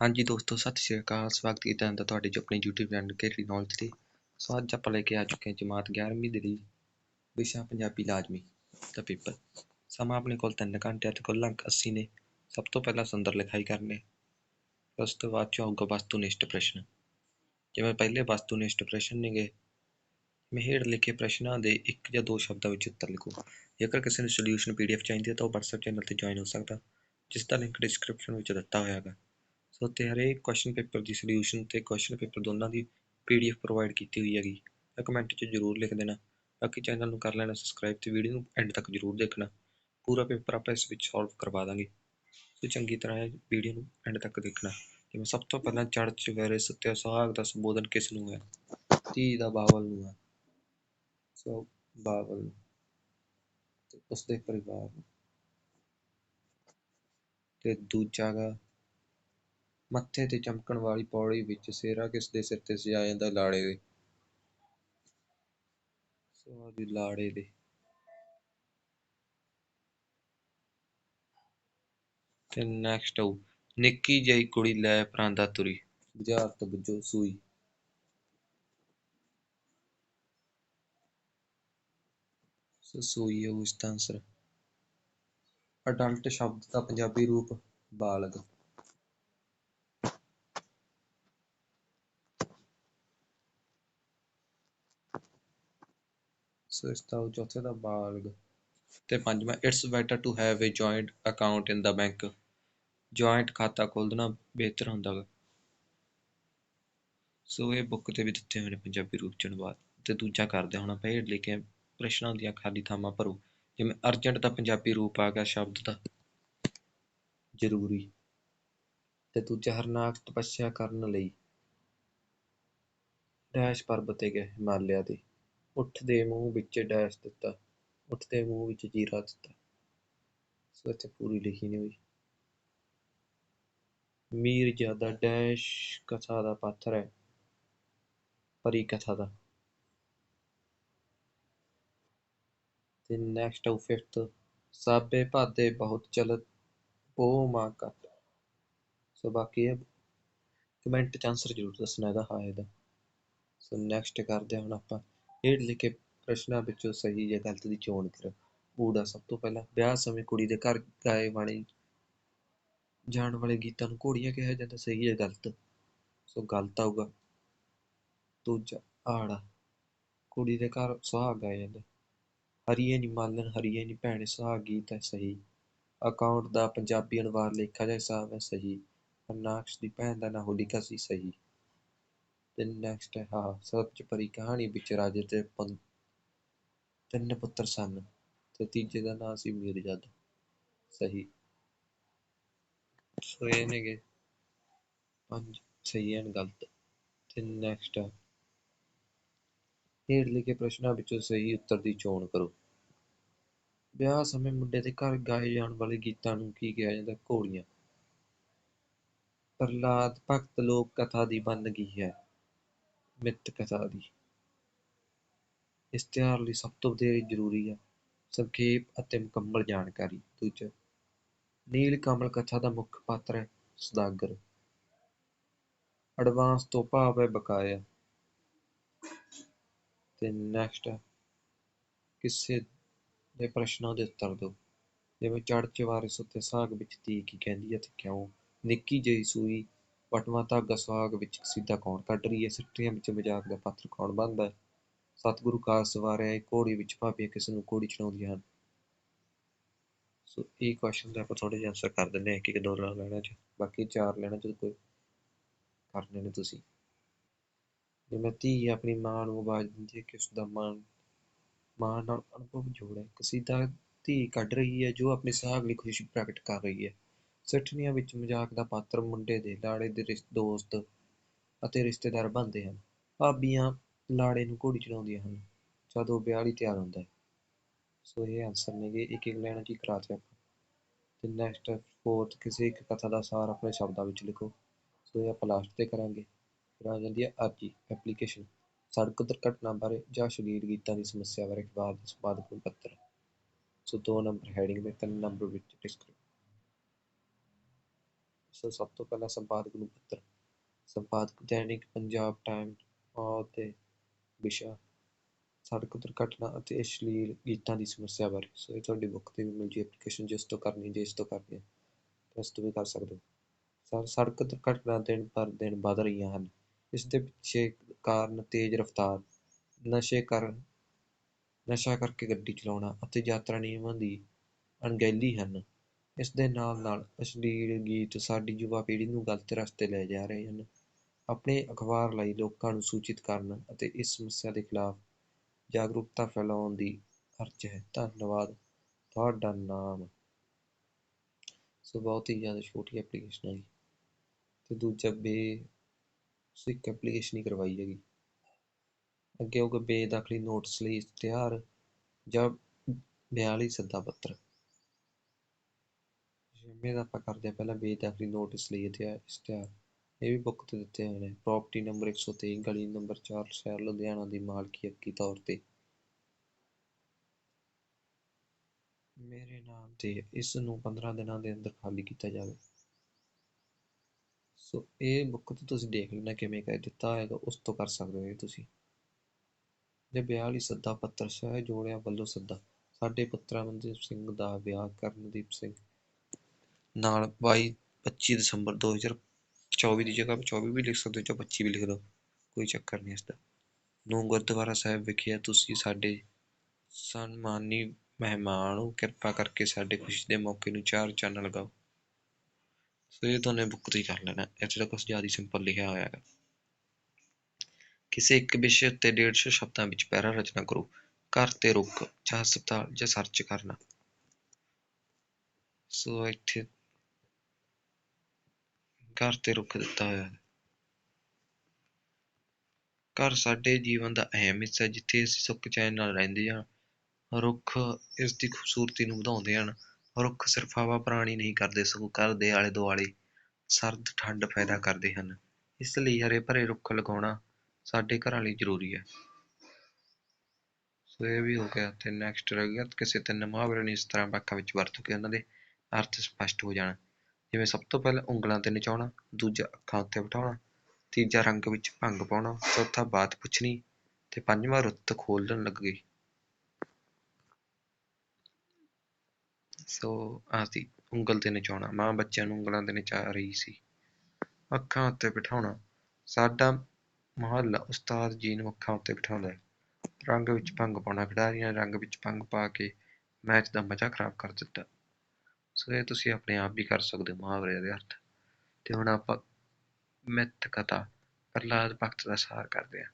ਹਾਂਜੀ ਦੋਸਤੋ, ਸਤਿ ਸ਼੍ਰੀ ਅਕਾਲ। ਸਵਾਗਤ ਕੀਤਾ ਜਾਂਦਾ ਤੁਹਾਡੇ ਜੋ ਆਪਣੀ YouTube ਚੈਨਲ ਕੇਰੀ ਨੌਲੇਜ ਤੇ। ਸੋ ਅੱਜ ਆਪਾਂ ਲੈ ਕੇ ਆ ਚੁੱਕੇ ਹਾਂ ਜਮਾਤ 11ਵੀਂ ਲਈ ਵਿਸ਼ਾ ਪੰਜਾਬੀ ਲਾਜ਼ਮੀ ਦਾ ਪੇਪਰ। ਸਮਾਂ ਆਪਣੇ ਕੋਲ 3 ਘੰਟੇ ਅਤੇ ਕੁੱਲ ਅੰਕ 80 ਨੇ। ਸਭ ਤੋਂ ਪਹਿਲਾਂ ਸੁੰਦਰ ਲਿਖਾਈ ਕਰਨੇ। ਉਸ ਤੋਂ ਬਾਅਦ ਚ ਆਊਗਾ ਵਸਤੂਨਿਸ਼ਟ ਪ੍ਰਸ਼ਨ। ਜਿਵੇਂ ਪਹਿਲੇ ਵਸਤੂਨਿਸ਼ਟ ਪ੍ਰਸ਼ਨ ਨੇਗੇ ਮੈਂ ਹੇਠ ਲਿਖੇ ਪ੍ਰਸ਼ਨਾਂ ਦੇ ਇੱਕ ਜਾਂ ਦੋ ਸ਼ਬਦਾਂ ਵਿੱਚ ਉੱਤਰ ਲਿਖੋ। ਜੇਕਰ ਕਿਸੇ ਨੂੰ ਸੋਲੂਸ਼ਨ ਪੀਡੀਐਫ ਚਾਹੀਦੀ ਹੈ ਤਾਂ ਉਹ WhatsApp ਚੈਨਲ ਤੇ ਜੁਆਇਨ ਹੋ ਸਕਦਾ, ਜਿਸ ਦਾ ਲਿੰਕ ਡਿਸਕ੍ਰਿਪਸ਼ਨ ਵਿੱਚ ਦਿੱਤਾ ਹੋਇਆ ਹੈ ਸੋ ਤੇ ਹਰੇਕ ਕੁਐਸਚਨ ਪੇਪਰ ਦੀ ਸੋਲੂਸ਼ਨ ਅਤੇ ਕੁਐਸਚਨ ਪੇਪਰ ਦੋਨਾਂ ਦੀ ਪੀਡੀਐਫ ਪ੍ਰੋਵਾਈਡ ਕੀਤੀ ਹੋਈ ਹੈਗੀ। ਤਾਂ ਕਮੈਂਟ 'ਚ ਜ਼ਰੂਰ ਲਿਖ ਦੇਣਾ। ਬਾਕੀ ਚੈਨਲ ਨੂੰ ਕਰ ਲੈਣਾ ਸਬਸਕ੍ਰਾਈਬ ਅਤੇ ਵੀਡੀਓ ਨੂੰ ਐਂਡ ਤੱਕ ਜ਼ਰੂਰ ਦੇਖਣਾ। ਪੂਰਾ ਪੇਪਰ ਆਪਾਂ ਇਸ ਵਿੱਚ ਸੋਲਵ ਕਰਵਾ ਦਾਂਗੇ। ਸੋ, ਚੰਗੀ ਤਰ੍ਹਾਂ ਇਹ ਵੀਡੀਓ ਨੂੰ ਐਂਡ ਤੱਕ ਦੇਖਣਾ। ਜਿਵੇਂ ਸਭ ਤੋਂ ਪਹਿਲਾਂ ਚੜ੍ਹ ਚੁਫੇਰੇ ਸੱਤਿਆ ਸੁਹਾਗ ਦਾ ਸੰਬੋਧਨ ਕਿਸ ਨੂੰ ਹੈ ਧੀ ਦਾ ਬਾਵਲ ਨੂੰ ਹੈ ਸੋ, ਬਾਵਲ ਤੇ ਉਸਦੇ ਪਰਿਵਾਰ ਨੂੰ। ਤੇ ਦੂਜਾ ਗਾ ਮੱਥੇ ਤੇ ਚਮਕਣ ਵਾਲੀ ਪੌੜੀ ਵਿੱਚ ਸਿਹਰਾ ਕਿਸ ਦੇ ਸਿਰ ਤੇ ਸਜਾ ਜਾਂਦਾ ਲਾੜੇ ਦੇ? ਸੋ ਜੀ, ਲਾੜੇ ਦੇ। ਤੇ ਨੈਕਸਟ ਆਉ ਨਿੱਕੀ ਜਿਹੀ ਕੁੜੀ ਲੈ ਪਰਾਂਦਾ ਤੁਰੀ। ਬਾਜ਼ਾਰ ਤੋਂ ਬੁੱਝੋ ਸੂਈ। ਸੂਈ ਹੈ ਉਸ ਦਾ ਆਨਸਰ ਅਡਲਟ ਸ਼ਬਦ ਦਾ ਪੰਜਾਬੀ ਰੂਪ, ਬਾਲਗ। ਸੋ ਇਸ ਦਾ ਚੌਥੇ ਦਾ ਬਾਲਗ ਤੇ ਪੰਜਵਾਂ it's better to have a joint account in the bank joint ਖਾਤਾ ਖੋਲ੍ਹਣਾ ਬਿਹਤਰ ਹੁੰਦਾ ਹੈ ਸੋ ਇਹ ਬੁੱਕ ਤੇ ਵੀ ਦਿੱਤੇ ਹੋਏ ਨੇ ਪੰਜਾਬੀ ਰੂਪ ਚ ਅਨੁਵਾਦ ਤੇ ਦੂਜਾ ਕਰਦੇ ਹੁਣ ਆਪਾਂ ਹੇਠ ਲਿਖੇ ਪ੍ਰਸ਼ਨਾਂ ਦੀਆਂ ਖਾਲੀ ਥਾਵਾਂ ਭਰੋ। ਜਿਵੇਂ ਅਰਜੈਂਟ ਦਾ ਪੰਜਾਬੀ ਰੂਪ ਆ ਗਿਆ ਸ਼ਬਦ ਦਾ। ਜ਼ਰੂਰੀ। ਤੇ ਦੂਜਾ ਹਰਨਾਕ ਤਪੱਸਿਆ ਕਰਨ ਲਈ। ਡੈਸ਼ ਪਰਬਤ ਤੇ ਗਏ ਹਿਮਾਲਿਆ ਦੇ। ਉੱਠ ਦੇ ਮੂੰਹ ਵਿੱਚ ਡੈਸ਼ ਦਿੱਤਾ ਉੱਠ ਦੇ ਮੂੰਹ ਵਿੱਚ ਜੀਰਾ ਦਿੱਤਾ। ਸੋ ਇੱਥੇ ਪੂਰੀ ਲਿਖੀ ਨਹੀਂ ਹੋਈ। ਮੀਰਜ਼ਾਦਾ ਡੈਸ਼ ਕਥਾ ਦਾ ਪਾਤਰ ਹੈ, ਪਰੀ ਕਥਾ ਦਾ। ਤੇ ਨੈਕਸਟ ਆਉ ਫਿਫਥ ਸਾਬੇ ਭਾਦੇ ਬਹੁਤ ਚਲਤ ਪੋ ਮਾ ਕਤ ਸੋ ਬਾਕੀ ਇਹ ਕਮੈਂਟ ਚ ਆਨਸਰ ਜ਼ਰੂਰ ਦੱਸਣਾ ਇਹਦਾ ਹਾਂ ਇਹਦਾ। ਸੋ ਨੈਕਸਟ ਕਰਦੇ ਹਾਂ ਹੁਣ ਆਪਾਂ। ਹੇਠ ਲਿਖੇ ਪ੍ਰਸ਼ਨਾਂ ਵਿੱਚੋਂ ਸਹੀ ਜਾਂ ਗਲਤ ਦੀ ਚੋਣ ਕਰੋ। ਊੜਾ ਸਭ ਤੋਂ ਪਹਿਲਾਂ ਵਿਆਹ ਸਮੇਂ ਕੁੜੀ ਦੇ ਘਰ ਗਾਏ ਬਾਣੀ ਜਾਣ ਵਾਲੇ ਗੀਤਾਂ ਨੂੰ ਘੋੜੀਆਂ ਕਿਹਾ ਜਾਂਦਾ, ਸਹੀ ਜਾਂ ਗਲਤ? ਸੋ ਗਲਤ ਆਊਗਾ। ਦੂਜਾ, ਆੜਾ। ਕੁੜੀ ਦੇ ਘਰ ਸੁਹਾਗ ਗਾਇਆ ਜਾਂਦਾ। ਹਰੀਏ ਨੀ ਮਾਲਣ, ਹਰੀਏ ਨੀ ਭੈਣ ਸੁਹਾਗ ਗੀਤ ਹੈ ਸਹੀ। ਅਕਾਊਂਟ ਦਾ ਪੰਜਾਬੀ ਅਨੁਵਾਦ ਲੇਖਾ ਜਾ ਹਿਸਾਬ ਹੈ ਸਹੀ। ਅਰਨਾਕਸ਼ ਦੀ ਭੈਣ ਦਾ ਨਾਂ ਹੋਲਿਕਾ ਸੀ ਸਹੀ। ਤੇ ਨੈਕਸਟ ਹੈ ਹਾਂ ਸੱਚ ਪਰੀ ਕਹਾਣੀ ਵਿੱਚ ਰਾਜੇ ਦੇ ਪੰ ਤਿੰਨ ਪੁੱਤਰ ਸਨ ਤੇ ਤੀਜੇ ਦਾ ਨਾਂ ਸੀ ਮੀਰਜਦ। ਸਹੀ। ਸੋ ਇਹ ਨੇਗੇ। ਪੰਜ ਸਹੀ ਐਂਡ ਗਲਤ। ਤੇ ਨੈਕਸਟ ਹੈ। ਹੇਠ ਲਿਖੇ ਪ੍ਰਸ਼ਨਾਂ ਵਿੱਚੋਂ ਸਹੀ ਉੱਤਰ ਦੀ ਚੋਣ ਕਰੋ। ਵਿਆਹ ਸਮੇਂ ਮੁੰਡੇ ਦੇ ਘਰ ਗਾਏ ਜਾਣ ਵਾਲੇ ਗੀਤਾਂ ਨੂੰ ਕੀ ਕਿਹਾ ਜਾਂਦਾ? ਘੋੜੀਆਂ। ਪ੍ਰਲਾਦ ਭਗਤ ਲੋਕ ਕਥਾ ਦੀ ਬੰਦਗੀ ਹੈ। ਮਿੱਤ ਕਥਾ ਦੀ। ਇਸ਼ਤਿਹਾਰ ਲਈ ਸਭ ਤੋਂ ਵਧੇਰੇ ਜ਼ਰੂਰੀ ਹੈ ਸੰਖੇਪ ਅਤੇ ਮੁਕੰਮਲ ਜਾਣਕਾਰੀ। ਦੂਜਾ, ਨੀਲ ਕਮਲ ਕਥਾ ਦਾ ਮੁੱਖ ਪਾਤਰ ਹੈ ਸੁਦਾਗਰ। ਐਡਵਾਂਸ ਤੋਂ ਭਾਵ ਹੈ ਬਕਾਇਆ। ਤੇ ਨੈਕਸਟ ਕਿਸੇ ਦੇ ਪ੍ਰਸ਼ਨਾਂ ਦੇ ਉੱਤਰ ਦਿਓ। ਜਿਵੇਂ ਚੜ ਚਵਾਰਿਸ ਉੱਤੇ ਸਾਗ ਵਿੱਚ ਧੀ ਕੀ ਕਹਿੰਦੀ ਹੈ ਤੇ ਕਿਉਂ? ਨਿੱਕੀ ਜਿਹੀ ਸੂਈ ਵਟਵਾ ਧਾਗਾ ਸੁਹਾਗ ਵਿੱਚ ਕਸੀਦਾ ਕੌਣ ਕੱਢ ਰਹੀ ਹੈ? ਸਿੱਟੀਆਂ ਵਿੱਚ ਮਜ਼ਾਕ ਦਾ ਪਾਤਰ ਕੌਣ ਬਣਦਾ ਹੈ? ਸਤਿਗੁਰੂ ਕਾਰ ਸਵਾਰਿਆ ਇਹ ਘੋੜੀ ਵਿੱਚ ਭਾਵੇਂ ਕਿਸ ਨੂੰ ਘੋੜੀ ਚੜਾਉਂਦੀਆਂ ਹਨ। ਸੋ ਇਹ ਕੁਐਸਚਨ ਦਾ ਆਪਾਂ ਥੋੜੇ ਜਿਹਾ ਆਨਸਰ ਕਰ ਦਿੰਦੇ ਹਾਂ ਕਿ ਇੱਕ ਦੋ ਲੈਣਾ ਚ। ਬਾਕੀ ਚਾਰ ਲੈਣਾ ਜਦੋਂ ਕੋਈ ਕਰਨੇ ਨੇ ਤੁਸੀਂ। ਜਿਵੇਂ ਧੀ ਆਪਣੀ ਮਾਂ ਨੂੰ ਆਵਾਜ਼ ਦਿੰਦੀ ਹੈ ਕਿ ਉਸ ਦਾ ਮਾਣ ਮਾਂ ਨਾਲ ਅਨੁਭਵ ਜੋੜ ਜੋੜਿਆ, ਕਸੀਦਾ ਧੀ ਕੱਢ ਰਹੀ ਹੈ, ਜੋ ਆਪਣੇ ਸਾਹਬ ਲਈ ਖੁਸ਼ੀ ਪ੍ਰਗਟ ਕਰ ਰਹੀ ਹੈ। ਸਿੱਠਣੀਆਂ ਵਿੱਚ ਮਜ਼ਾਕ ਦਾ ਪਾਤਰ ਮੁੰਡੇ ਦੇ ਲਾੜੇ ਦੇ ਰਿਸ਼, ਦੋਸਤ ਅਤੇ ਰਿਸ਼ਤੇਦਾਰ ਬਣਦੇ ਹਨ। ਭਾਬੀਆਂ ਲਾੜੇ ਨੂੰ ਘੋੜੀ ਚੜਾਉਂਦੀਆਂ ਹਨ। ਜਦੋਂ ਵਿਆਹ ਲਈ ਤਿਆਰ ਹੁੰਦਾ ਹੈ, ਸੋ ਇਹ ਆਨਸਰ ਨੇਗੇ ਇੱਕ ਇੱਕ ਲੈਣਾ ਕੀ ਕਰਾ ਤੇ ਆਪਾਂ ਤੇ ਨੈਕਸਟ ਫੋਰਥ ਕਿਸੇ ਇੱਕ ਕਥਾ ਦਾ ਸਾਰ ਆਪਣੇ ਸ਼ਬਦਾਂ ਵਿੱਚ ਲਿਖੋ। ਸੋ ਇਹ ਆਪਾਂ ਲਾਸਟ ਤੇ ਕਰਾਂਗੇ। ਫਿਰ ਆ ਜਾਂਦੀ ਹੈ ਅਰਜੀ ਐਪਲੀਕੇਸ਼ਨ ਸੜਕ ਦੁਰਘਟਨਾ ਬਾਰੇ ਜਾਂ ਸ਼ਰੀਰ ਗੀਤਾਂ ਦੀ ਸਮੱਸਿਆ ਬਾਰੇ ਅਖਬਾਰ ਸੰਪਾਦਕ ਨੂੰ ਪੱਤਰ। ਸੋ ਦੋ ਨੰਬਰ ਹੈਡਿੰਗ ਦੇ ਤਿੰਨ ਨੰਬਰ ਵਿੱਚ ਡਿਸਕ੍ਰਿਪ ਸੋ ਸਭ ਤੋਂ ਪਹਿਲਾਂ ਸੰਪਾਦਕ ਨੂੰ ਪੱਤਰ, ਸੰਪਾਦਕ ਦੈਨਿਕ ਪੰਜਾਬ, ਟਾਈਮ ਤੇ ਵਿਸ਼ਾ, ਸੜਕ ਦੁਰਘਟਨਾ ਅਤੇ ਅਸ਼ਲੀਲ ਗੀਤਾਂ ਦੀ ਸਮੱਸਿਆ ਬਾਰੇ। ਸੋ ਇਹ ਤੁਹਾਡੀ ਬੁੱਕ ਤੇ ਵੀ ਮਿਲ ਜੀ ਐਪਲੀਕੇਸ਼ਨ ਜਿਸ ਤੋਂ ਕਰਨੀ, ਜਿਸ ਤੋਂ ਕਰਨੀ ਹੈ। ਇਸ ਤੋਂ ਵੀ ਕਰ ਸਕਦੇ ਹੋ। ਸਰ, ਸੜਕ ਦੁਰਘਟਨਾ ਦਿਨ ਪਰ ਦਿਨ ਵੱਧ ਰਹੀਆਂ ਹਨ। ਇਸ ਦੇ ਪਿੱਛੇ ਕਾਰਨ ਤੇਜ਼ ਰਫ਼ਤਾਰ, ਨਸ਼ੇ ਕਰ, ਨਸ਼ਾ ਕਰਕੇ ਗੱਡੀ ਚਲਾਉਣਾ ਅਤੇ ਯਾਤਰਾ ਨਿਯਮਾਂ ਦੀ ਅਣਗਹਿਲੀ ਹਨ। ਇਸ ਦੇ ਨਾਲ ਨਾਲ ਅਸ਼ਲੀਲ ਗੀਤ ਸਾਡੀ ਯੁਵਾ ਪੀੜ੍ਹੀ ਨੂੰ ਗਲਤ ਰਸਤੇ ਲੈ ਜਾ ਰਹੇ ਹਨ। ਆਪਣੇ ਅਖਬਾਰ ਲਈ ਲੋਕਾਂ ਨੂੰ ਸੂਚਿਤ ਕਰਨ ਅਤੇ ਇਸ ਸਮੱਸਿਆ ਦੇ ਖਿਲਾਫ ਜਾਗਰੂਕਤਾ ਫੈਲਾਉਣ ਦੀ ਅਰਜ਼ ਹੈ। ਧੰਨਵਾਦ। ਤੁਹਾਡਾ ਨਾਮ? ਸੋ ਬਹੁਤ ਹੀ ਜ਼ਿਆਦਾ ਛੋਟੀ ਐਪਲੀਕੇਸ਼ਨ ਹੈ ਜੀ। ਅਤੇ ਦੂਜਾ ਬੇ ਸੋ ਇੱਕ ਐਪਲੀਕੇਸ਼ਨ ਹੀ ਕਰਵਾਈ ਹੈਗੀ। ਅੱਗੇ ਹੋਊਗਾ ਬੇਦਖਲੀ ਨੋਟਿਸ ਲਈ ਇਸ਼ਤਿਹਾਰ ਜਾਂ 42 ਸੱਦਾ ਪੱਤਰ। ਜਿਵੇਂ ਦਾ ਆਪਾਂ ਕਰਦੇ ਹਾਂ, ਪਹਿਲਾਂ ਬੇਦਖਲੀ ਨੋਟਿਸ ਲਈ ਇਸ਼ਤਿਹਾਰ ਇਹ ਵੀ ਬੁੱਕ ਤੇ ਦਿੱਤੇ ਹੋਏ ਨੇ। ਪ੍ਰਾਪਰਟੀ ਨੰਬਰ 123 ਗਲੀ ਨੰਬਰ 4 ਸ਼ਹਿਰ ਲੁਧਿਆਣਾ ਦੀ ਮਾਲਕੀ ਹੱਕੀ ਤੌਰ ਤੇ। ਮੇਰੇ ਨਾਮ ਤੇ ਇਸ ਨੂੰ 15 ਦਿਨਾਂ ਦੇ ਅੰਦਰ ਖਾਲੀ ਕੀਤਾ ਜਾਵੇ। ਸੋ ਇਹ ਬੁੱਕ ਤੇ ਤੁਸੀਂ ਦੇਖ ਲੈਣਾ ਕਿਵੇਂ ਕਹਿ ਦਿੱਤਾ ਹੋਏਗਾ ਉਸ ਤੋਂ ਕਰ ਸਕਦੇ ਹੋ ਇਹ ਤੁਸੀਂ। ਜੇ ਵਿਆਹ ਲਈ ਸੱਦਾ ਪੱਤਰ ਸ਼ਹਿ ਜੋੜਿਆ ਵੱਲੋਂ ਸੱਦਾ। ਸਾਡੇ ਪੁੱਤਰ ਅਮਨਦੀਪ ਸਿੰਘ ਦਾ ਵਿਆਹ ਕਰਨਦੀਪ ਸਿੰਘ। ਨਾਲ ਬਾਈ ਪੱਚੀ ਦਸੰਬਰ 2024 ਦੀ ਜਗ੍ਹਾ 24 ਵੀ ਲਿਖ ਸਕਦੇ ਹੋ ਜਾਂ 25 ਵੀ ਲਿਖ ਦਿਓ, ਕੋਈ ਚੱਕਰ ਨਹੀਂ ਇਸਦਾ ਨੂੰ ਗੁਰਦੁਆਰਾ ਸਾਹਿਬ ਵਿਖੇ ਤੁਸੀਂ ਸਾਡੇ ਸਨਮਾਨੀ ਮਹਿਮਾਨ ਕਿਰਪਾ ਕਰਕੇ ਸਾਡੇ ਖੁਸ਼ੀ ਦੇ ਮੌਕੇ ਨੂੰ ਚਾਰ ਚੰਨ ਲਗਾਓ। ਸੋ ਇਹ ਦੋਨੇ ਬੁੱਕ ਤੇ ਕਰ ਲੈਣਾ, ਇੱਥੇ ਤਾਂ ਕੁਝ ਜ਼ਿਆਦਾ ਸਿੰਪਲ ਲਿਖਿਆ ਹੋਇਆ ਹੈ ਕਿਸੇ ਇੱਕ ਵਿਸ਼ੇ ਉੱਤੇ 150 ਸ਼ਬਦਾਂ ਵਿੱਚ ਪੈਰਾ ਰਚਨਾ ਕਰੋ, ਘਰ ਤੇ ਰੁਕ, ਜਾਂ ਹਸਪਤਾਲ, ਜਾਂ ਸਰਚ ਕਰਨਾ। ਸੋ ਇੱਥੇ ਘਰ ਤੇ ਰੁੱਖ ਦਿੱਤਾ ਹੋਇਆ ਹੈ। ਘਰ ਸਾਡੇ ਜੀਵਨ ਦਾ ਅਹਿਮ ਹਿੱਸਾ ਹੈ, ਜਿੱਥੇ ਅਸੀਂ ਸੁੱਖ ਚੈਨ ਨਾਲ ਰਹਿੰਦੇ ਹਾਂ। ਰੁੱਖ ਇਸ ਦੀ ਖੂਬਸੂਰਤੀ ਨੂੰ ਵਧਾਉਂਦੇ ਹਨ। ਰੁੱਖ ਸਿਰਫ ਹਵਾ ਪ੍ਰਾਣੀ ਨਹੀਂ ਕਰਦੇ, ਸਗੋਂ ਘਰ ਦੇ ਆਲੇ ਦੁਆਲੇ ਸਰਦ ਠੰਡ ਪੈਦਾ ਕਰਦੇ ਹਨ। ਇਸ ਲਈ ਹਰੇ ਭਰੇ ਰੁੱਖ ਲਗਾਉਣਾ ਸਾਡੇ ਘਰਾਂ ਲਈ ਜ਼ਰੂਰੀ ਹੈ। ਸੋ ਇਹ ਵੀ ਹੋ ਗਿਆ ਤੇ ਨੈਕਸਟ ਰਹਿ ਗਿਆ। ਕਿਸੇ ਤਿੰਨ ਮੁਹਾਵਰੇ ਨੂੰ ਇਸ ਤਰ੍ਹਾਂ ਵਾਕਾਂ ਵਿੱਚ ਵਰਤੋ ਕਿ ਉਹਨਾਂ ਦੇ ਅਰਥ ਸਪਸ਼ਟ ਹੋ ਜਾਣ। ਜਿਵੇਂ ਸਭ ਤੋਂ ਪਹਿਲਾਂ ਉਂਗਲਾਂ ਤੇ ਨਚਾਉਣਾ, ਦੂਜਾ ਅੱਖਾਂ ਉੱਤੇ ਬਿਠਾਉਣਾ, ਤੀਜਾ ਰੰਗ ਵਿੱਚ ਭੰਗ ਪਾਉਣਾ, ਚੌਥਾ ਬਾਤ ਪੁੱਛਣੀ ਤੇ ਪੰਜਵਾਂ ਰੁੱਤ ਖੋਲਣ ਲੱਗ। ਗਈ ਸੋ ਆਸੀ ਉਂਗਲ ਤੇ ਨਚਾਉਣਾ, ਮਾਂ ਬੱਚਿਆਂ ਨੂੰ ਉਂਗਲਾਂ ਤੇ ਨਚਾ ਰਹੀ ਸੀ। ਅੱਖਾਂ ਉੱਤੇ ਬਿਠਾਉਣਾ, ਸਾਡਾ ਮੁਹੱਲਾ ਉਸਤਾਦ ਜੀ ਨੂੰ ਅੱਖਾਂ ਉੱਤੇ ਬਿਠਾਉਂਦਾ ਹੈ। ਰੰਗ ਵਿੱਚ ਭੰਗ ਪਾਉਣਾ, ਖਿਡਾਰੀਆਂ ਨੇ ਰੰਗ ਵਿੱਚ ਭੰਗ ਪਾ ਕੇ ਮੈਚ ਦਾ ਮਜ਼ਾ ਖਰਾਬ ਕਰ ਦਿੱਤਾ। ਸੋ ਇਹ ਤੁਸੀਂ ਆਪਣੇ ਆਪ ਵੀ ਕਰ ਸਕਦੇ ਹੋ ਮੁਹਾਵਰੇ ਦੇ ਅਰਥ। ਤੇ ਹੁਣ ਆਪਾਂ ਮਿੱਥ ਕਥਾ, ਪ੍ਰਹਲਾਦ ਭਗਤ ਦਾ ਸਾਰ ਕਰਦੇ ਹਾਂ।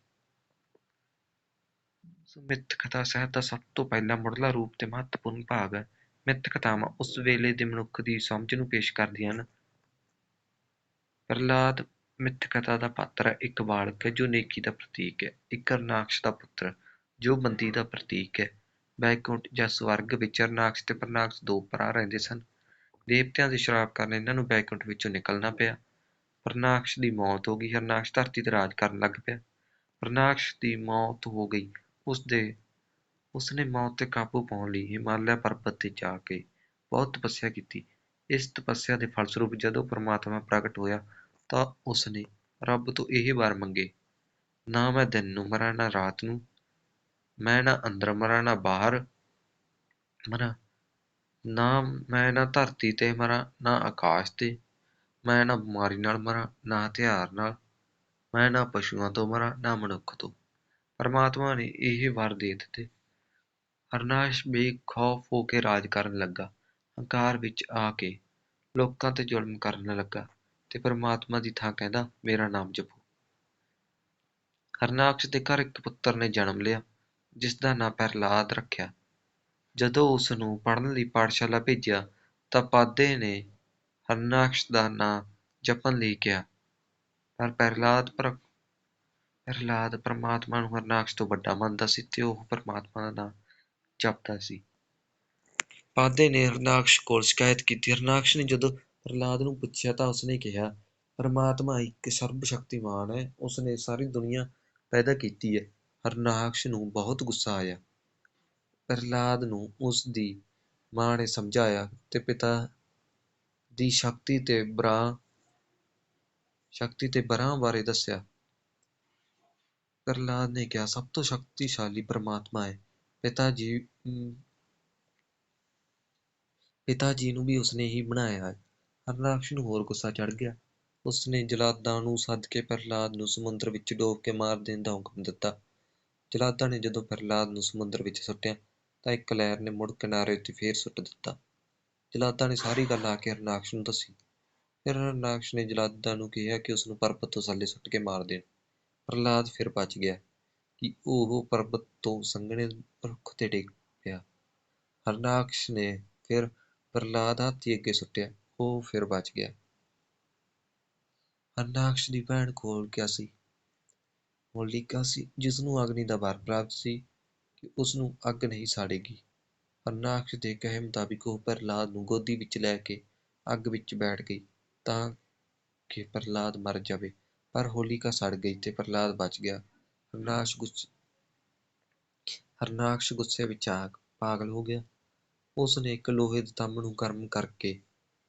ਸੋ ਮਿੱਥ ਕਥਾ ਸਾਹਿਤ ਦਾ ਸਭ ਤੋਂ ਪਹਿਲਾ ਮੁੱਢਲਾ ਰੂਪ ਤੇ ਮਹੱਤਵਪੂਰਨ ਭਾਗ ਹੈ। ਮਿੱਥ ਕਥਾਵਾਂ ਉਸ ਵੇਲੇ ਦੇ ਮਨੁੱਖ ਦੀ ਸਮਝ ਨੂੰ ਪੇਸ਼ ਕਰਦੀਆਂ ਹਨ। ਪ੍ਰਹਲਾਦ ਮਿੱਥ ਕਥਾ ਦਾ ਪਾਤਰ ਹੈ ਇੱਕ ਬਾਲਕ ਹੈ ਜੋ ਨੇਕੀ ਦਾ ਪ੍ਰਤੀਕ ਹੈ, ਇੱਕ ਅਰਨਾਕਸ਼ ਦਾ ਪੁੱਤਰ ਜੋ ਬੰਦੀ ਦਾ ਪ੍ਰਤੀਕ ਹੈ। ਬੈਕੁੰਠ ਜਾਂ ਸਵਰਗ ਵਿੱਚ ਅਰਨਾਕਸ਼ ਤੇ ਪ੍ਰਨਾਕਸ਼ ਦੋ ਭਰਾ ਰਹਿੰਦੇ ਸਨ। ਦੇਵਤਿਆਂ ਦੀ ਸ਼ਰਾਪ ਕਾਰਨ ਇਹਨਾਂ ਨੂੰ ਬੈਕੁੰਠ ਵਿੱਚੋਂ ਨਿਕਲਣਾ ਪਿਆ। ਪ੍ਰਨਾਕਸ਼ ਦੀ ਮੌਤ ਹੋ ਗਈ, ਹਰਨਾਕਸ਼ ਧਰਤੀ ਤੇ ਰਾਜ ਕਰਨ ਲੱਗ ਪਿਆ। ਪ੍ਰਨਾਕਸ਼ ਦੀ ਮੌਤ ਹੋ ਗਈ। ਉਸਦੇ, ਉਸਨੇ ਮੌਤ ਤੇ ਕਾਬੂ ਪਾਉਣ ਲਈ ਹਿਮਾਲਿਆ ਪਰਬਤ ਤੇ ਜਾ ਕੇ ਬਹੁਤ ਤਪੱਸਿਆ ਕੀਤੀ। ਇਸ ਤਪੱਸਿਆ ਦੇ ਫਲਸਰੂਪ ਜਦੋਂ ਪਰਮਾਤਮਾ ਪ੍ਰਗਟ ਹੋਇਆ ਤਾਂ ਉਸਨੇ ਰੱਬ ਤੋਂ ਇਹ ਵਰ ਮੰਗੇ, ਨਾ ਮੈਂ ਦਿਨ ਨੂੰ ਮਰਾਂ, ਨਾ ਰਾਤ ਨੂੰ। ਮੈਂ ਨਾ ਅੰਦਰ ਮਰਾਂ, ਨਾ ਬਾਹਰ ਮਰਾਂ। ਨਾ ਮੈਂ ਨਾ ਧਰਤੀ ਤੇ ਮਰਾਂ, ਨਾ ਆਕਾਸ਼ ਤੇ। ਮੈਂ ਨਾ ਬਿਮਾਰੀ ਨਾਲ ਮਰਾਂ, ਨਾ ਹਥਿਆਰ ਨਾਲ। ਮੈਂ ਨਾ ਪਸ਼ੂਆਂ ਤੋਂ ਮਰਾਂ, ਨਾ ਮਨੁੱਖ ਤੋਂ। ਪਰਮਾਤਮਾ ਨੇ ਇਹ ਵਰ ਦੇ ਦਿੱਤੇ। ਹਰਨਾਸ਼ ਬੇਖੌਫ ਹੋ ਕੇ ਰਾਜ ਕਰਨ ਲੱਗਾ। ਹੰਕਾਰ ਵਿੱਚ ਆ ਕੇ ਲੋਕਾਂ ਤੇ ਜ਼ੁਲਮ ਕਰਨ ਲੱਗਾ ਤੇ ਪਰਮਾਤਮਾ ਦੀ ਥਾਂ ਕਹਿੰਦਾ, ਮੇਰਾ ਨਾਮ ਜਪੋ। ਹਰਨਾਕਸ਼ ਦੇ ਘਰ ਇੱਕ ਪੁੱਤਰ ਨੇ ਜਨਮ ਲਿਆ ਜਿਸ ਦਾ ਨਾਂ ਪ੍ਰਹਲਾਦ ਰੱਖਿਆ। ਜਦੋਂ ਉਸਨੂੰ ਪੜ੍ਹਨ ਲਈ ਪਾਠਸ਼ਾਲਾ ਭੇਜਿਆ, ਤਾਂ ਪਾਦੇ ਨੇ ਹਰਨਾਕਸ਼ ਦਾ ਨਾਂ ਜਪਣ ਲਈ ਕਿਹਾ। ਪਰ ਪ੍ਰਹਲਾਦ ਪਰ, ਪ੍ਰਹਲਾਦ ਪਰਮਾਤਮਾ ਨੂੰ ਹਰਨਾਕਸ਼ ਤੋਂ ਵੱਡਾ ਮੰਨਦਾ ਸੀ ਤੇ ਉਹ ਪਰਮਾਤਮਾ ਦਾ ਨਾਂ ਜਪਦਾ ਸੀ। ਪਾਦੇ ਨੇ ਹਰਨਾਕਸ਼ ਕੋਲ ਸ਼ਿਕਾਇਤ ਕੀਤੀ। ਹਰਨਾਕਸ਼ ਨੇ ਜਦੋਂ ਪ੍ਰਹਲਾਦ ਨੂੰ ਪੁੱਛਿਆ ਤਾਂ ਉਸਨੇ ਕਿਹਾ, ਪਰਮਾਤਮਾ ਇੱਕ ਸਰਬ ਸ਼ਕਤੀਮਾਨ ਹੈ। ਉਸਨੇ ਸਾਰੀ ਦੁਨੀਆ ਪੈਦਾ ਕੀਤੀ ਹੈ। ਹਰਨਾਕਸ਼ ਨੂੰ ਬਹੁਤ ਗੁੱਸਾ ਆਇਆ। ਪ੍ਰਹਲਾਦ ਨੂੰ ਉਸ ਦੀ ਮਾਂ ਨੇ ਸਮਝਾਇਆ ਤੇ ਪਿਤਾ ਦੀ ਸ਼ਕਤੀ ਤੇ ਬਰਾ, ਸ਼ਕਤੀ ਤੇ ਬਰਾਂ ਬਾਰੇ ਦੱਸਿਆ। ਪ੍ਰਹਲਾਦ ਨੇ ਕਿਹਾ, ਸਭ ਤੋਂ ਸ਼ਕਤੀਸ਼ਾਲੀ ਪਰਮਾਤਮਾ ਹੈ। ਪਿਤਾ ਜੀ ਪਿਤਾ ਜੀ ਨੂੰ ਵੀ ਉਸਨੇ ਹੀ ਬਣਾਇਆ ਹੈ। ਹਰਨਾਕਸ਼ ਨੂੰ ਹੋਰ ਗੁੱਸਾ ਚੜ੍ਹ ਗਿਆ। ਉਸਨੇ ਜਲਾਦਾਂ ਨੂੰ ਸੱਦ ਕੇ ਪ੍ਰਹਲਾਦ ਨੂੰ ਸਮੁੰਦਰ ਵਿੱਚ ਡੋਬ ਕੇ ਮਾਰ ਦੇਣ ਦਾ ਹੁਕਮ ਦਿੱਤਾ। ਜਲਾਦਾਂ ਨੇ ਜਦੋਂ ਪ੍ਰਹਲਾਦ ਨੂੰ ਸਮੁੰਦਰ ਵਿੱਚ ਸੁੱਟਿਆ ਤਾਂ ਇੱਕ ਲਹਿਰ ਨੇ ਮੁੜ ਕਿਨਾਰੇ ਉੱਤੇ ਫੇਰ ਸੁੱਟ ਦਿੱਤਾ। ਜਲਾਦਾਂ ਨੇ ਸਾਰੀ ਗੱਲ ਆ ਕੇ ਹਰਨਾਕਸ਼ ਨੂੰ ਦੱਸੀ। ਫਿਰ ਹਰਨਾਕਸ਼ ਨੇ ਜਲਾਦਾਂ ਨੂੰ ਕਿਹਾ ਕਿ ਉਸਨੂੰ ਪਰਬਤ ਤੋਂ ਥੱਲੇ ਸੁੱਟ ਕੇ ਮਾਰ ਦੇਣ। ਪ੍ਰਹਲਾਦ ਫਿਰ ਬਚ ਗਿਆ ਕਿ ਉਹ ਪਰਬਤ ਤੋਂ ਸੰਘਣੇ ਰੁੱਖ ਤੇ ਡਿੱਗ ਪਿਆ। ਹਰਨਾਕਸ਼ ਨੇ ਫਿਰ ਪ੍ਰਹਲਾਦ ਹਾਥੀ ਅੱਗੇ ਸੁੱਟਿਆ, ਉਹ ਫਿਰ ਬਚ ਗਿਆ। ਹਰਨਾਕਸ਼ ਦੀ ਭੈਣ ਕੋਲ ਕਿਆ ਸੀ ਹੋਲਿਕਾ ਸੀ, ਜਿਸਨੂੰ ਅਗਨੀ ਦਾ ਵਰ ਪ੍ਰਾਪਤ ਸੀ ਕਿ ਉਸ ਨੂੰ ਅੱਗ ਨਹੀਂ ਸਾੜੇਗੀ। ਹਰਨਾਕਸ਼ ਦੇ ਕਹੇ ਮੁਤਾਬਿਕ ਉਹ ਪ੍ਰਹਲਾਦ ਨੂੰ ਗੋਦੀ ਵਿੱਚ ਲੈ ਕੇ ਅੱਗ ਵਿੱਚ ਬੈਠ ਗਈ ਤਾਂ ਕਿ ਪ੍ਰਹਲਾਦ ਮਰ ਜਾਵੇ। ਪਰ ਹੋਲਿਕਾ ਸੜ ਗਈ ਤੇ ਪ੍ਰਹਲਾਦ ਬਚ ਗਿਆ। ਹਰਨਾਕਸ਼ ਗੁੱਸੇ ਹਰਨਾਕਸ਼ ਗੁੱਸੇ ਵਿੱਚ ਆ ਪਾਗਲ ਹੋ ਗਿਆ। ਉਸ ਨੇ ਇੱਕ ਲੋਹੇ ਦੇ ਤੰਬ ਨੂੰ ਗਰਮ ਕਰਕੇ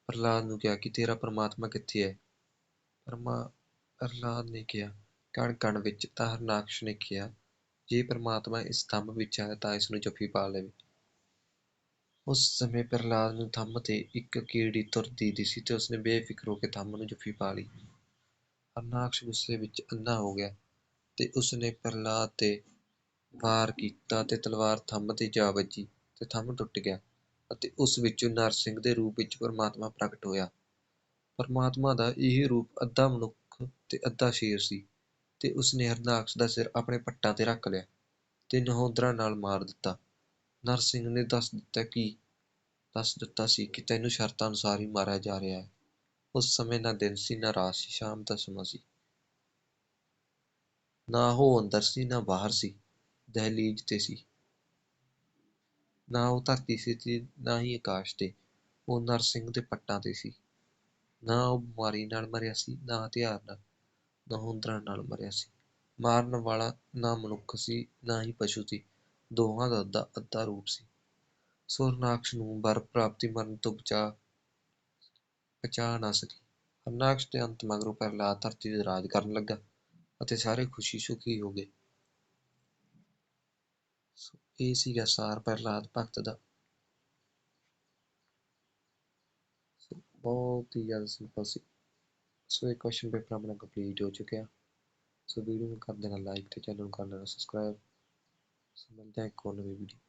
ਪ੍ਰਹਲਾਦ ਨੂੰ ਕਿਹਾ ਕਿ ਤੇਰਾ ਪਰਮਾਤਮਾ ਕਿੱਥੇ ਹੈ? ਪਰਮਾ ਪ੍ਰਹਲਾਦ ਨੇ ਕਿਹਾ ਕਣ ਕਣ ਵਿੱਚ ਤਾਂ ਹਰਨਾਕਸ਼ ਨੇ ਕਿਹਾ ਜੇ ਪਰਮਾਤਮਾ ਇਸ ਥੰਮ ਵਿੱਚ ਹੈ ਤਾਂ ਇਸ ਨੂੰ ਜੱਫੀ ਪਾ ਲਵੇ। ਉਸ ਸਮੇਂ ਪ੍ਰਹਲਾਦ ਨੂੰ ਥੰਮ ਤੇ ਇੱਕ ਕੀੜੀ ਤੁਰਦੀ ਦਿਸੀ ਤੇ ਉਸਨੇ ਬੇਫਿਕਰ ਹੋ ਕੇ ਥੰਮ ਨੂੰ ਜੱਫੀ ਪਾ ਲਈ। ਹਰਨਾਕਸ਼ ਗੁੱਸੇ ਵਿੱਚ ਅੰਨਾ ਹੋ ਗਿਆ ਤੇ ਉਸਨੇ ਪ੍ਰਹਲਾਦ ਤੇ ਵਾਰ ਕੀਤਾ ਤੇ ਤਲਵਾਰ ਥੰਮ ਤੇ ਜਾ ਵੱਜੀ ਤੇ ਥੰਮ ਟੁੱਟ ਗਿਆ ਅਤੇ ਉਸ ਵਿੱਚੋਂ ਨਰਸਿੰਘ ਦੇ ਰੂਪ ਵਿੱਚ ਪਰਮਾਤਮਾ ਪ੍ਰਗਟ ਹੋਇਆ। ਪਰਮਾਤਮਾ ਦਾ ਇਹ ਰੂਪ ਅੱਧਾ ਮਨੁੱਖ ਤੇ ਅੱਧਾ ਸ਼ੇਰ ਸੀ। ਤੇ ਉਸਨੇ ਹਰਨਾਕਸ਼ ਦਾ ਸਿਰ ਆਪਣੇ ਪੱਟਾਂ ਤੇ ਰੱਖ ਲਿਆ ਤੇ ਨਹੋਦਰਾਂ ਨਾਲ ਮਾਰ ਦਿੱਤਾ। ਨਰਸਿੰਘ ਨੇ ਦੱਸ ਦਿੱਤਾ ਕਿ, ਦੱਸ ਦਿੱਤਾ ਸੀ ਕਿ ਤੈਨੂੰ ਸ਼ਰਤਾਂ ਅਨੁਸਾਰ ਹੀ ਮਾਰਿਆ ਜਾ ਰਿਹਾ ਹੈ। ਉਸ ਸਮੇਂ ਨਾ ਦਿਨ ਸੀ, ਨਾ ਰਾਤ ਸੀ, ਸ਼ਾਮ ਦਾ ਸਮਾਂ ਸੀ। ਨਾ ਉਹ ਅੰਦਰ ਸੀ, ਨਾ ਬਾਹਰ ਸੀ, ਦਹਿਲੀਜ ਤੇ ਸੀ। ਨਾ ਉਹ ਧਰਤੀ ਸੀ ਨਾ ਹੀ ਆਕਾਸ਼ ਤੇ। ਉਹ ਨਰਸਿੰਘ ਦੇ ਪੱਟਾਂ ਤੇ ਸੀ। ਨਾ ਉਹ ਬਿਮਾਰੀ ਨਾਲ ਮਰਿਆ ਸੀ, ਨਾ ਹਥਿਆਰ ਨਾਲ। ਨਹੋਦਰਾਂ ਨਾਲ ਮਰਿਆ ਸੀ। ਮਾਰਨ ਵਾਲਾ ਨਾ ਮਨੁੱਖ ਸੀ, ਨਾ ਹੀ ਪਸ਼ੂ ਸੀ। ਦੋਹਾਂ ਦਾ ਅੱਧਾ ਅੱਧਾ ਰੂਪ ਸੀ। ਸੋ ਨੂੰ ਵਰ ਪ੍ਰਾਪਤੀ ਮਰਨ ਤੋਂ ਬਚਾ ਬਚਾ ਨਾ ਸਕੀ। ਹਰਨਾਕਸ਼ ਦੇ ਅੰਤ ਮਗਰੋਂ ਪ੍ਰਹਲਾਦ ਧਰਤੀ ਤੇ ਰਾਜ ਕਰਨ ਲੱਗਾ ਅਤੇ ਸਾਰੇ ਖੁਸ਼ੀ ਸੁਖੀ ਹੋ ਗਏ। ਸੋ, ਇਹ ਸੀਗਾ ਸਾਰ ਪ੍ਰਹਲਾਦ ਭਗਤ ਦਾ। ਸੋ, ਬਹੁਤ ਹੀ ਜ਼ਿਆਦਾ ਸਿੰਪਲ ਸੀ। ਸੋ ਇਹ ਕੁਐਸਚਨ ਪੇਪਰ ਆਪਣਾ ਕੰਪਲੀਟ ਹੋ ਚੁੱਕਿਆ। ਸੋ ਵੀਡੀਓ ਨੂੰ ਕਰ ਦੇਣਾ ਲਾਈਕ ਤੇ ਚੈਨਲ ਨੂੰ ਕਰ ਲੈਣਾ ਸਬਸਕ੍ਰਾਈਬ ਸੋ ਮਿਲਦੇ ਹਾਂ ਇੱਕ ਹੋਰ ਨਵੀਂ ਵੀਡੀਓ